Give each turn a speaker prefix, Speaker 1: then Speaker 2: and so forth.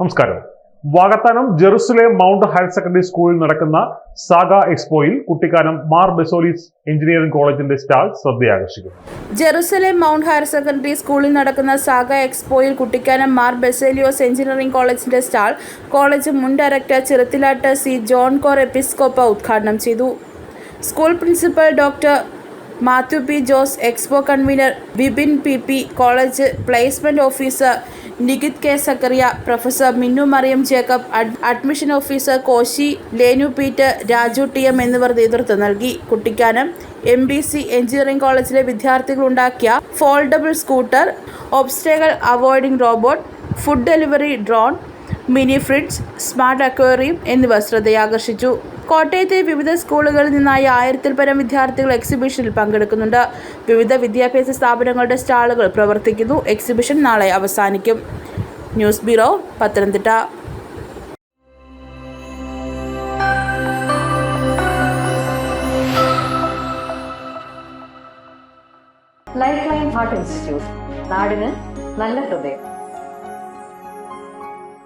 Speaker 1: നമസ്കാരം. Vakathanam Jerusalem mount higher secondary സ്കൂളിൽ നടക്കുന്ന സാഗ എക്സ്പോയിൽ കുട്ടിക്കാനം മാർ ബെസോലിസ് എഞ്ചിനീയറിംഗ് കോളേജിന്റെ സ്റ്റാൾ ശ്രദ്ധയാകർഷിക്കുന്നു.
Speaker 2: ജെറുസലേം മൗണ്ട് ഹയർ സെക്കൻഡറി സ്കൂളിൽ നടക്കുന്ന സാഗ എക്സ്പോയിൽ കുട്ടിക്കാനം മാർ ബെസേലിയോസ് എഞ്ചിനീയറിംഗ് കോളേജിന്റെ സ്റ്റാൾ കോളേജ് മുൻ ഡയറക്ടർ ചിറത്തിലാട്ട് സി ജോൺ കോർ എപ്പിസ്കോപ്പ ഉദ്ഘാടനം ചെയ്തു. School principal doctor Mathew P Jose expo convener Bibin P P college placement officer Nikith K Zachariah professor Minnu Mariam Jacob admission officer Koshy Lenu Peter Raju T M എന്നിവർ നേതൃത്വം നൽകി. Kuttikkanam M B C engineering കോളേജിലെ വിദ്യാർത്ഥികൾ ഉണ്ടാക്കിയ foldable scooter obstacle avoiding robot food delivery drone mini fridge smart aquarium എന്നിവ ശ്രദ്ധയാകർഷിച്ചു. കോട്ടയത്തെ വിവിധ സ്കൂളുകളിൽ നിന്നായി ആയിരത്തിൽ പരം വിദ്യാർത്ഥികൾ എക്സിബിഷനിൽ പങ്കെടുക്കുന്നുണ്ട്. വിവിധ വിദ്യാഭ്യാസ സ്ഥാപനങ്ങളുടെ സ്റ്റാളുകൾ പ്രവർത്തിക്കുന്നു. എക്സിബിഷൻ നാളെ അവസാനിക്കും. News bureau Pathanamthitta.
Speaker 3: Lifeline heart institute നാടിന് നല്ല ഹൃദയം.